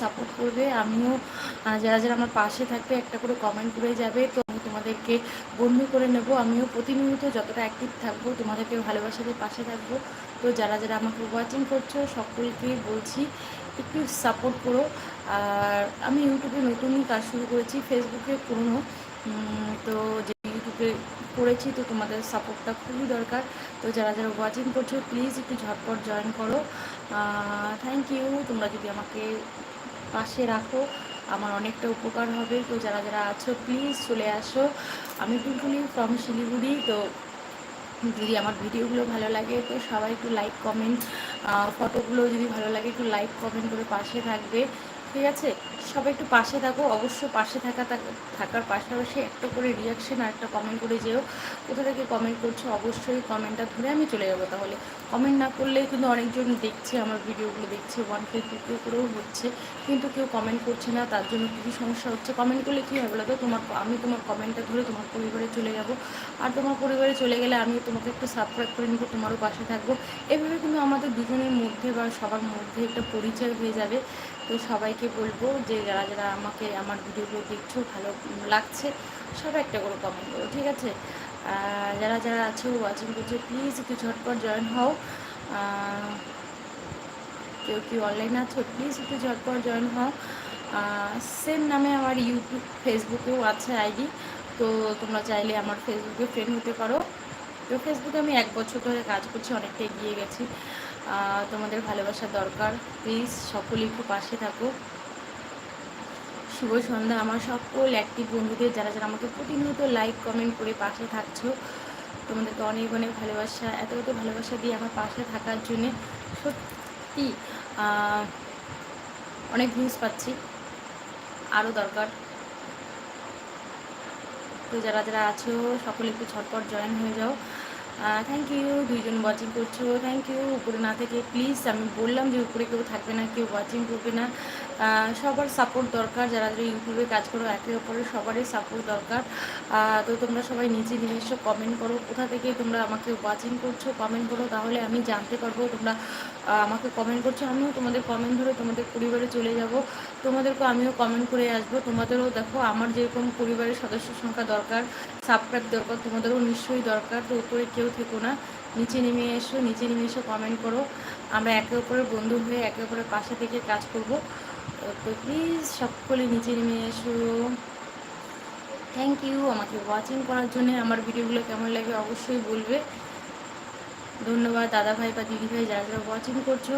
Support করবে। আমিও যারা যারা আমার পাশে থাকবে, একটা করে কমেন্ট করে যাবে। তো আমি তোমাদেরকে বন্ধু করে নেব। আমিও প্রতিনিয়ত যতটা অ্যাক্টিভ থাকব, তোমাদেরকে ভালোবাসাতে পাশে থাকব। তো যারা যারা আমাকে ওয়াচিং করছ সকলকেই বলছি, একটু সাপোর্ট করো। আর আমি ইউটিউবে নতুনই কাজ শুরু করেছি, ফেসবুকে পুরনো। তো যে ইউটিউবে করেছি, তো তোমাদের সাপোর্টটা খুবই দরকার। তো যারা যারা ওয়াচিং করছ প্লিজ একটু ঝটপট জয়েন করো। থ্যাংক ইউ তোমরা যদি আমাকে পাশে রাখো। আমার অনেকটা উপকার হবে। তো যারা যারা আছো প্লিজ চলে আসো। আমি টুলটুলি ফ্রম শিলিগুড়ি। তো যদি আমার ভিডিওগুলো ভালো লাগে, তো সবাই একটু লাইক কমেন্ট ফটোগুলো যদি ভালো লাগে, একটু লাইক কমেন্ট করে পাশে থাকবে। ঠিক আছে? সবাই একটু পাশে থাকো। অবশ্য পাশে থাকা থাকার পাশাপাশি একটা করে রিয়াকশন আর একটা কমেন্ট করে যেও। কোথা থেকে কমেন্ট করছ? অবশ্যই কমেন্টটা ধরে আমি চলে যাব তাহলে। কমেন্ট না করলে কিন্তু অনেকজন দেখছে, আমার ভিডিওগুলো দেখছে ওয়ান কে টু করেও হচ্ছে। কিন্তু কেউ কমেন্ট করছে না, তার জন্য কী সমস্যা হচ্ছে? কমেন্ট করলে কী হবে বলো তোমার আমি তোমার কমেন্টটা ধরে তোমার পরিবারে চলে যাব। আর তোমার পরিবারে চলে গেলে আমি তোমাকে একটু সাবস্ক্রাইব করে নিবো, তোমারও পাশে থাকব। এভাবে কিন্তু আমাদের দুজনের মধ্যে বা সবার মধ্যে একটা পরিচয় হয়ে যাবে। তো সবাইকে বলব যে, যারা যারা আমাকে, আমার ভিডিওগুলো দেখছ, ভালো লাগছে, সবাই একটা করে কমেন্ট করো, ঠিক আছে? যারা যারা আছে ওয়াচিং করছে প্লিজ একটু ঝটপট জয়েন হও। কেউ কেউ অনলাইনে আছো প্লিজ একটু ঝটপট জয়েন হও। সেম নামে আমার ইউটিউব ফেসবুকেও আছে আইডি তো তোমরা চাইলে আমার ফেসবুকে ফ্রেন্ড হতে পারো। তো ফেসবুকে আমি এক বছর ধরে কাজ করছি, অনেকটা এগিয়ে গেছি। তোমাদের ভালোবাসা দরকার। প্লিজ সকলে একটু পাশে থাকো। শুভ সন্ধ্যা। আমার সকল অ্যাক্টিভ বন্ধুদের, যারা যারা আমাকে প্রতিনিয়ত লাইক কমেন্ট করে পাশে থাকছো, তোমাদেরকে অনেক অনেক ভালোবাসা, এত এত ভালোবাসা দিয়ে আমার পাশে থাকার জন্যে সত্যি অনেক ভিউজ পাচ্ছি। আরও দরকার। তো যারা যারা আছো, সকলে একটু ছটপট জয়েন হয়ে যাও। থ্যাংক ইউ দুইজন ওয়াচিং করছ। থ্যাংক ইউ উপরে না থেকে প্লিজ আমি বললাম যে উপরে কেউ থাকবে না, কেউ ওয়াচিং করবে না। সবার সাপোর্ট দরকার, যারা যারা ইউটিউবে কাজ করো, একে অপরের সবারই সাপোর্ট দরকার। তো তোমরা সবাই নিচে নিজস্ব কমেন্ট করো, কোথা থেকে তোমরা আমাকে ওয়াচিং করছ কমেন্ট করো, তাহলে আমি জানতে পারব তোমরা আমাকে কমেন্ট করছ। আমিও তোমাদের কমেন্ট ধরে তোমাদের পরিবারে চলে যাব। তোমাদেরকে আমিও কমেন্ট করে আসব। তোমাদেরও দেখো, আমার যেরকম পরিবারের সদস্য সংখ্যা দরকার সাবস্ক্রাইব দরকার, তোমাদেরও নিশ্চয়ই দরকার। তো উপরে কেউ থেকো না, নিচে নেমে এসো, নিচে নেমে এসো কমেন্ট করো। আমরা একে অপরের বন্ধু হয়ে একে অপরের পাশে থেকে কাজ করব। তো প্লিজ সকলে নিচে নেমে এসো। থ্যাংক ইউ আমাকে ওয়াচিং করার জন্য। আমার ভিডিওগুলো কেমন লাগে অবশ্যই বলবে। ধন্যবাদ দাদা ভাই বা দিদি ভাই যারা যারা ওয়াচিং করছ।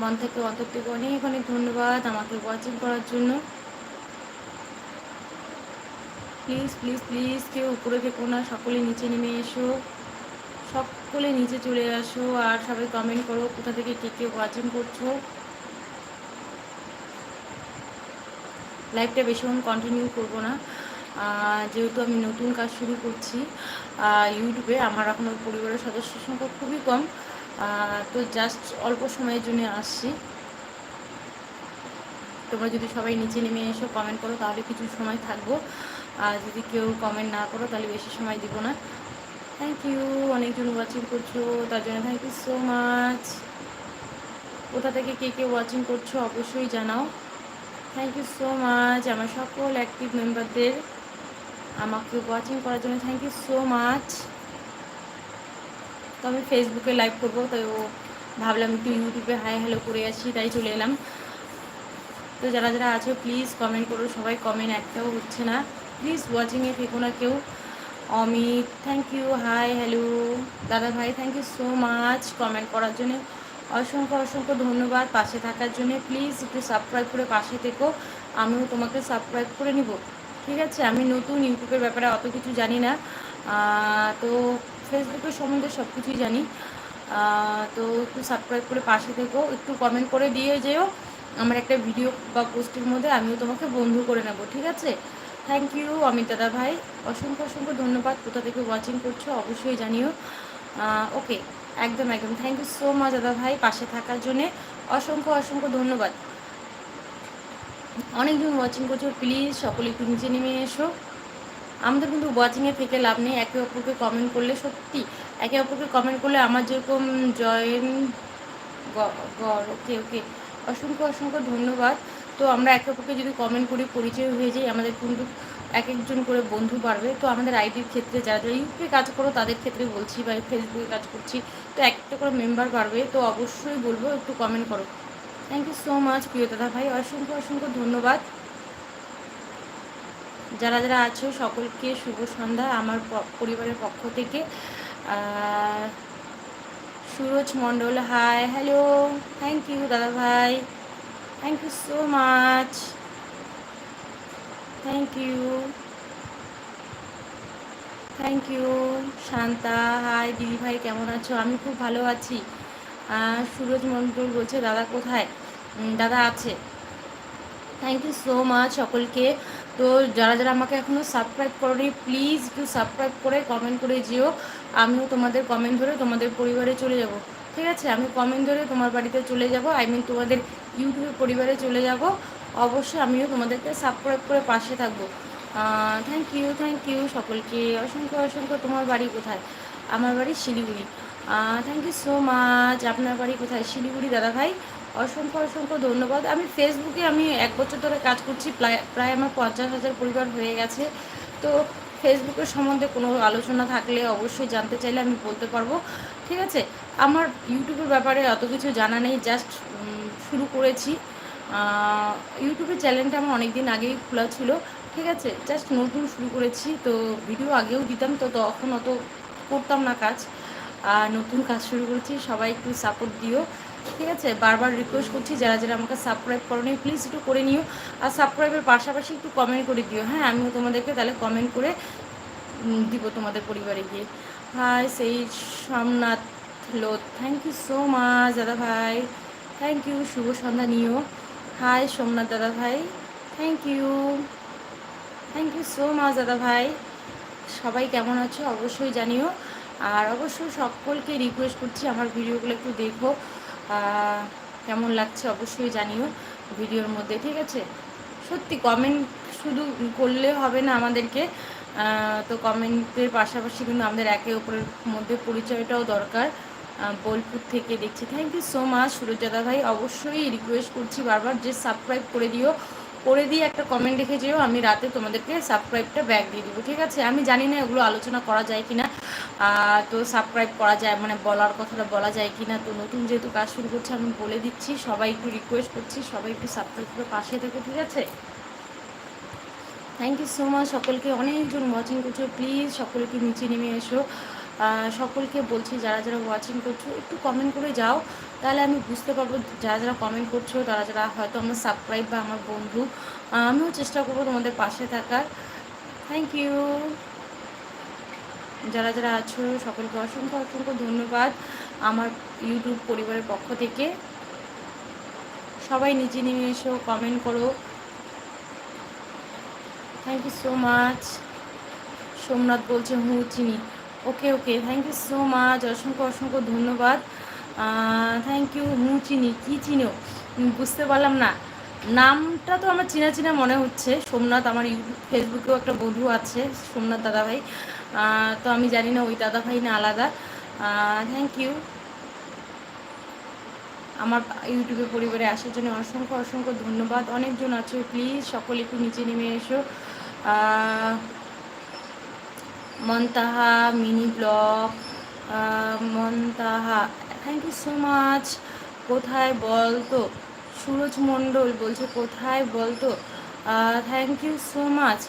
মন থেকে অন্তর থেকে অনেক অনেক ধন্যবাদ আমাকে ওয়াচিং করার জন্য। প্লিজ প্লিজ প্লিজ কেউ উপরে থেকো না, সকলে নিচে নেমে এসো। সকলে নিচে চলে আসো আর সবাই কমেন্ট করো কোথা থেকে কে কে ওয়াচিং করছ। লাইভটা বেশিক্ষণ কন্টিনিউ করব না। যেহেতু আমি নতুন কাজ শুরু করছি ইউটিউবে আমার এখনও পরিবারের সদস্য সংখ্যা খুবই কম। তো জাস্ট অল্প সময়ের জন্য আসছি। তোমরা যদি সবাই নিচে নেমে এসো কমেন্ট করো, তাহলে কিছু সময় থাকব। আর যদি কেউ কমেন্ট না করো, তাহলে বেশি সময় দিব না। থ্যাংক ইউ অনেকজন ওয়াচিং করছ, তার জন্য থ্যাংক ইউ সো মাচ কোথা থেকে কে কে ওয়াচিং করছ, অবশ্যই জানাও। থ্যাংক ইউ সো মাচ আমার সকল অ্যাক্টিভ মেম্বারদের আমাকে ওয়াচিং করার জন্য থ্যাংক ইউ সো মাচ তো আমি ফেসবুকে লাইভ করব ও ভাবলাম একটু ইউটিউবে হাই হ্যালো করে আসি, তাই চলে এলাম। তো যারা যারা আছে প্লিজ কমেন্ট করো, সবাই কমেন্ট একটাও হচ্ছে না। প্লিজ ওয়াচিংয়ে থেকো না কেউ। Amit thank you hi hello দাদা ভাই thank you so much comment করার জন্য। অসংখ্য অসংখ্য ধন্যবাদ পাশে থাকার জন্য। প্লিজ একটু সাবস্ক্রাইব করে পাশে থেকো। আমিও তোমাকে সাবস্ক্রাইব করে নিব। ঠিক আছে? আমি নতুন ইউটিউবের ব্যাপারে অত কিছু জানি না। তো ফেসবুকের সম্বন্ধে সব কিছুই জানি তো একটু সাবস্ক্রাইব করে পাশে থেকো। একটু কমেন্ট করে দিয়ে যেও। আমার একটা ভিডিও বা পোস্টের মধ্যে আমিও তোমাকে বন্ধু করে নেব। ঠিক আছে? থ্যাংক ইউ অমিত দাদা ভাই। অসংখ্য অসংখ্য ধন্যবাদ। কোথা থেকে ওয়াচিং করছ অবশ্যই জানিও। ওকে একদম একদম। থ্যাংক ইউ সো মাচ দাদা ভাই, পাশে থাকার জন্যে। অসংখ্য অসংখ্য ধন্যবাদ। অনেকজন ওয়াচিং করছ প্লিজ সকলে একটু নিচে নেমে এসো। আমাদের কিন্তু ওয়াচিংয়ে থেকে লাভ নেই, একে অপরকে কমেন্ট করলে সত্যি, একে অপরকে কমেন্ট করলে আমার যেরকম জয়েন ওকে ওকে। অসংখ্য অসংখ্য ধন্যবাদ। তো আমরা একে অপরকে যদি কমেন্ট করি, পরিচয় হয়ে যাই আমাদের কিন্তু এক একজন করে বন্ধু বাড়বে। তো আমাদের আইডির ক্ষেত্রে যারা যারা ইউটিউবে কাজ করো, তাদের ক্ষেত্রে বলছি বা ফেসবুকে কাজ করছি, তো একটা করে মেম্বার বাড়বে। তো অবশ্যই বলব, একটু কমেন্ট করো। থ্যাংক ইউ সো মাচ প্রিয় দাদা ভাই। অসংখ্য অসংখ্য ধন্যবাদ। যারা যারা আছো, সকলকে শুভ সন্ধ্যা আমার পরিবারের পক্ষ থেকে। Suraj Mondal hi hello thank you দাদা ভাই। Thank you so much thank you thank you Shanta hi দিদি ভাই, কেমন আছো? আমি খুব ভালো আছি। সুরজ মণ্ডল বলছে, দাদা কোথায়? দাদা আছে। থ্যাংক ইউ সো মাচ সকলকে। তো যারা যারা আমাকে এখনও সাবস্ক্রাইব করেনি প্লিজ একটু সাবস্ক্রাইব করে কমেন্ট করে যেও। আমিও তোমাদের কমেন্ট ধরে তোমাদের পরিবারে চলে যাব। ঠিক আছে? আমি কমেন্ট ধরে তোমার বাড়িতে চলে যাব। আই মিন তোমাদের ইউটিউবের পরিবারে চলে যাব। অবশ্যই আমিও তোমাদেরকে সাবস্ক্রাইব করে পাশে থাকব। থ্যাংক ইউ থ্যাংক ইউ সকলকে। অসংখ্য অসংখ্য তোমার বাড়ি কোথায়? আমার বাড়ি Siliguri. Thank you so much আপনার বাড়ি কোথায়? শিলিগুড়ি, দাদা ভাই। অসংখ্য অসংখ্য ধন্যবাদ। আমি ফেসবুকে আমি এক বছর ধরে কাজ করছি, প্রায় প্রায় আমার পঞ্চাশ হাজার পরিবার হয়ে গেছে। তো ফেসবুকের সম্বন্ধে কোনো আলোচনা থাকলে অবশ্যই জানতে চাইলে আমি বলতে পারব। ঠিক আছে? আমার ইউটিউবের ব্যাপারে অত কিছু জানা নেই। জাস্ট শুরু করেছি। ইউটিউবের চ্যানেলটা আমার অনেক দিন আগেই খোলা ছিল। ঠিক আছে জাস্ট নতুন শুরু করেছি, তো ভিডিও আগেও দিতাম, তো তখন অত করতাম না কাজ। আর নতুন কাজ শুরু করেছি, সবাই একটু সাপোর্ট দিও। ঠিক আছে, বারবার রিকোয়েস্ট করছি, যারা যারা আমাকে সাবস্ক্রাইব করো নি প্লিজ একটু করে নিও। আর সাবস্ক্রাইবের পাশাপাশি একটু কমেন্ট করে দিও। হ্যাঁ আমিও তোমাদেরকে তাহলে কমেন্ট করে দিব তোমাদের পরিবারে গিয়ে। হাই সেই Somnath Lodh thank you so much দাদা ভাই। থ্যাংক ইউ শুভ সন্ধ্যা, নিও। হাই সোমনাথ দাদা ভাই thank you thank you so much দাদা ভাই সবাই কেমন আছো? অবশ্যই জানিও। আর অবশ্যই সকলকে রিকোয়েস্ট করছি আমার ভিডিওগুলো একটু দেখো। কেমন লাগছে অবশ্যই জানিও ভিডিওর মধ্যে, ঠিক আছে? সত্যি কমেন্ট শুধু করলে হবে না আমাদেরকে। তো কমেন্টের পাশাপাশি কিন্তু আমাদের একে অপরের মধ্যে পরিচয়টাও দরকার। বোলপুর থেকে দেখছি। থ্যাংক ইউ সো মাচ সুরজাদা ভাই। অবশ্যই রিকোয়েস্ট করছি বারবার যে সাবস্ক্রাইব করে দিও। করে দিয়ে একটা কমেন্ট রেখে যেও, আমি রাতে তোমাদেরকে সাবস্ক্রাইবটা ব্যাক দিয়ে দেবো, ঠিক আছে? আমি জানি না এগুলো আলোচনা করা যায় কি না তো সাবস্ক্রাইব করা যায় মানে বলার কথাটা বলা যায় কি না তো নতুন যেহেতু কাজ শুরু করছে, আমি বলে দিচ্ছি, সবাই একটু রিকোয়েস্ট করছি, সবাই একটু সাবস্ক্রাইব করে পাশে থেকে, ঠিক আছে? থ্যাংক ইউ সো মাচ সকলকে অনেকজন ওয়াচিং করছ। প্লিজ সকলকে নিচে নেমে এসো। সকলকে বলছি, যারা যারা ওয়াচিং করছ, একটু কমেন্ট করে যাও। তাহলে আমি বুঝতে পারব যারা যারা কমেন্ট করছ, তারা যারা হয়তো আমার সাবস্ক্রাইব বা আমার বন্ধু আমিও চেষ্টা করব তোমাদের পাশে থাকার। থ্যাংক ইউ যারা যারা আছো, সকলকে অসংখ্য অসংখ্য ধন্যবাদ আমার ইউটিউব পরিবারের পক্ষ থেকে। সবাই নিচে নেমে এসো কমেন্ট করো। Thank you so much Somnath বলছে, হুঁ, চিনি। Okay okay thank you so much অসংখ্য অসংখ্য ধন্যবাদ। থ্যাংক ইউ হুঁ চিনি, কী চিনো বুঝতে পারলাম না। নামটা তো আমার চিনা চিনা মনে হচ্ছে। সোমনাথ, আমার ইউটিউব ফেসবুকেও একটা বন্ধু আছে, সোমনাথ দাদাভাই। তো আমি জানি না, ওই দাদাভাই না আলাদা। থ্যাংক ইউ আমার ইউটিউবে পরিবারে আসার জন্য অসংখ্য অসংখ্য ধন্যবাদ। অনেকজন আছে প্লিজ সকলে একটু নিচে নেমে এসো। Muntaha mini blog Muntaha thank you so much কোথায় বলতো সুরজ মণ্ডল বলছে, কোথায় বলতো থ্যাংক ইউ সো মাচ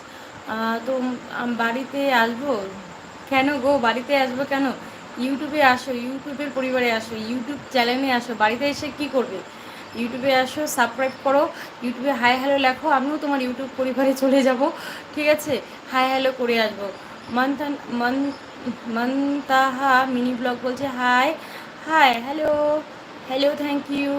তো বাড়িতে আসব? কেন গো? বাড়িতে আসব কেন? ইউটিউবে আসো ইউটিউবের পরিবারে আসো ইউটিউব চ্যানেলে আসো, বাড়িতে এসে কি করবে? ইউটিউবে আসো সাবস্ক্রাইব করো ইউটিউবে হাই হ্যালো লেখো, আমিও তোমার ইউটিউব পরিবারে চলে যাব, ঠিক আছে? হাই হ্যালো করে আসব। মন্থান মন, মন্তাহা মিনি ব্লগ বলছে hi hi hello hello thank you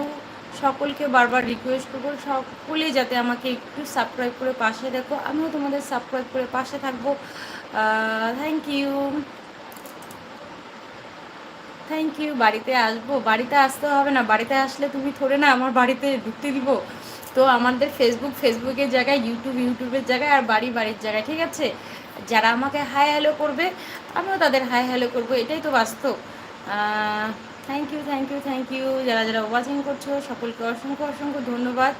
সকলকে বারবার রিকোয়েস্ট করব সকলেই যাতে আমাকে একটু সাবস্ক্রাইব করে পাশে দেখো। আমিও তোমাদের সাবস্ক্রাইব করে পাশে থাকব। থ্যাংক ইউ থ্যাংক ইউ বাড়িতে আসব। বাড়িতে আসতে হবে না। বাড়িতে আসলে তুমি থোড়ে না আমার বাড়িতে ঢুকতে দিব। তো আমাদের ফেসবুক ফেসবুকের জায়গায় ইউটিউব ইউটিউবের জায়গায় আর বাড়ি বাড়ির জায়গায়, ঠিক আছে? যারা আমাকে হাই হ্যালো করবে, আমিও তাদের হাই হ্যালো করব, এটাই তো বাস্তব। Thank you thank you thank you যারা যারা ওয়াচিং করছ, সকলকে অসংখ্য অসংখ্য ধন্যবাদ।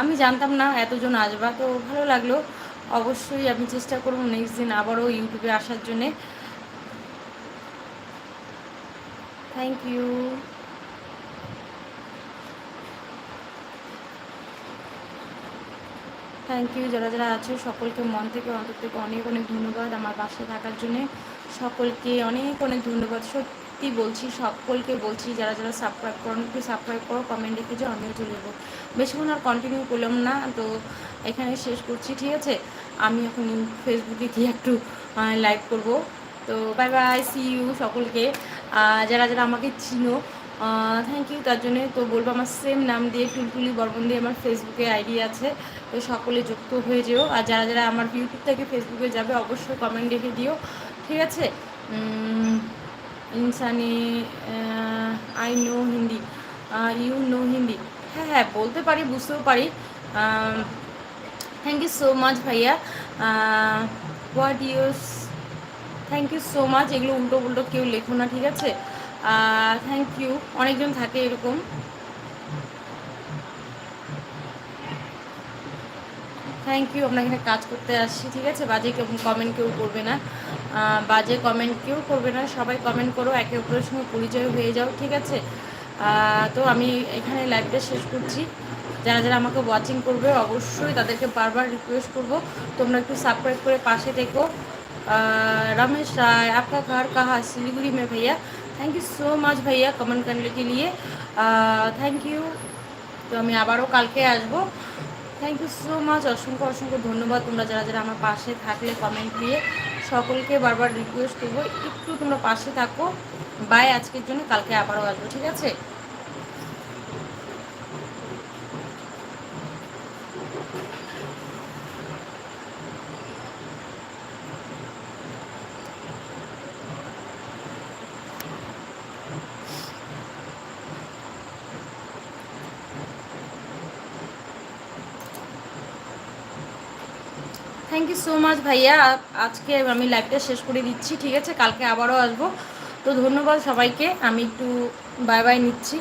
আমি জানতাম না এতজন আসবা, তো ভালো লাগল। অবশ্যই আমি চেষ্টা করব নেক্সট দিন আবারও ইউটিউবে আসার জন্যে। থ্যাংক ইউ থ্যাংক ইউ যারা যারা আছে, সকলকে মন থেকে, অন্তর থেকে অনেক অনেক ধন্যবাদ আমার পাশে থাকার জন্যে। সকলকে অনেক অনেক ধন্যবাদ। সত্যি বলছি, সকলকে বলছি, যারা যারা সাবস্ক্রাইব করেন একটু সাবস্ক্রাইব করো কমেন্ট লিখে যে আমিও চলে যাব। বেশিক্ষণ আর কন্টিনিউ করলাম না, তো এখানে শেষ করছি, ঠিক আছে? আমি এখন ফেসবুকে গিয়ে একটু লাইভ করব। তো বাই বাই সি ইউ সকলকে। যারা যারা আমাকে চিনো থ্যাংক ইউ তার জন্যে তো বলব আমার সেম নাম দিয়ে টুলটুলি বর্মন দিয়ে আমার ফেসবুকে আইডি আছে, তো সকলে যুক্ত হয়ে যেও। আর যারা যারা আমার ইউটিউব থেকে ফেসবুকে যাবে, অবশ্যই কমেন্ট রেখে দিও। ঠিক আছে? ইনসানি I know Hindi you know Hindi. হ্যাঁ হ্যাঁ বলতে পারি, বুঝতেও পারি। থ্যাংক ইউ সো মাচ ভাইয়া। What use thank you so much এগুলো উল্টো উল্টো কেউ লেখো না, ঠিক আছে? থ্যাংক ইউ অনেকজন থাকে এরকম। থ্যাংক ইউ আপনার এখানে কাজ করতে আসছি, ঠিক আছে? বাজে কেউ কমেন্ট কেউ করবে না। বাজে কমেন্ট কেউ করবে না। সবাই কমেন্ট করো, একে অপরের সঙ্গে পরিচয় হয়ে যাও, ঠিক আছে? তো আমি এখানে লাইভটা শেষ করছি। যারা যারা আমাকে ওয়াচিং করবে, অবশ্যই তাদেরকে বারবার রিকোয়েস্ট করব। তোমরা একটু সাবস্ক্রাইব করে পাশে দেখো রমেশ রায় আপনার ঘর, কাহা, শিলিগুড়ি মে ভাইয়া। থ্যাংক ইউ সো মাচ ভাইয়া কমেন্ট করলে কে লিয়ে থ্যাংক ইউ তো আমি আবারও কালকে আসব থ্যাংক ইউ সো মাচ অসংখ্য অসংখ্য ধন্যবাদ তোমরা যারা যারা আমার পাশে থাকলে কমেন্ট দিয়ে সকলকে বারবার রিকোয়েস্ট করব একটু তোমরা পাশে থাকো বাই আজকের জন্য কালকে আবারও আসব ঠিক আছে থ্যাংক ইউ সো মাচ ভাইয়া। আজকে আমি লাইভটা শেষ করে দিচ্ছি, ঠিক আছে? কালকে আবারও আসব। তো ধন্যবাদ সবাইকে। আমি একটু বাই বাই নিচ্ছি।